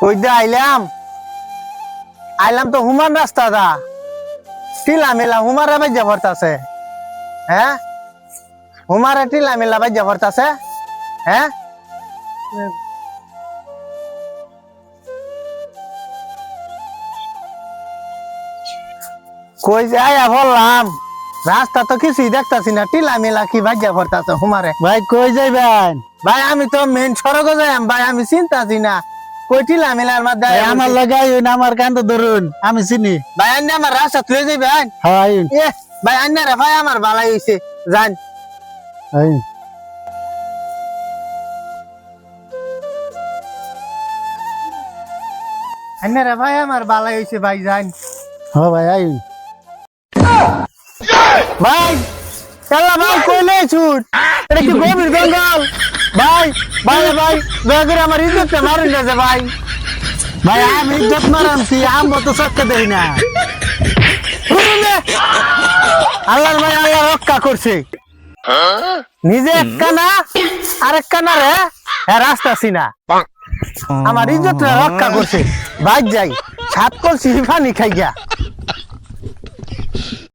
কই দে আইলাম? আইলাম তো হুমান রাস্তা দা। টিলা মেলা হুমারে বাজ্যা ভরতাছে। হ্যাঁ? হুমারে টিলা মেলা বাজ্যা ভরতাছে। হ্যাঁ? কই যাই বললাম রাস্তা তো কিছুই দেখতাছি না টিলা মেলা কি বাজ্যা ভরতাছে হুমারে ভাই কই যাইবেন? ভাই আমি তো মেন সড়ক যাইম ভাই আমি চিন্তাছি না। কই টিলা মেলার মধ্যে ভাই, আমার লাগাই আমার কান্দ ধরুন আমি চিনি। ভাই আন্না আমার রাস্তা তুলে যাবেন হাই এ ভাই আন্না রে ভাই আমার ভালাই হইছে। জান হাই আন্না রে ভাই আমার ভালাই হইছে ভাই জান হ্যাঁ ভাই আই ভাই! চাল্লা ভাই কইলে ছুট? এটা কি গভীর জঙ্গল ভাই ভাই ভাই, দয়া করে আমার মারুন না ভাই। ভাই, আমি ইজ্জত তো দেই না। আল্লাহর ভাই, আল্লাহ রক্ষা করছে। নিজে এক কানা রে রাস্তা সিনা। আমার ইজ্জতটা রক্ষা করছে। ভাই যাই সাত করছি, পানি খাই গিয়া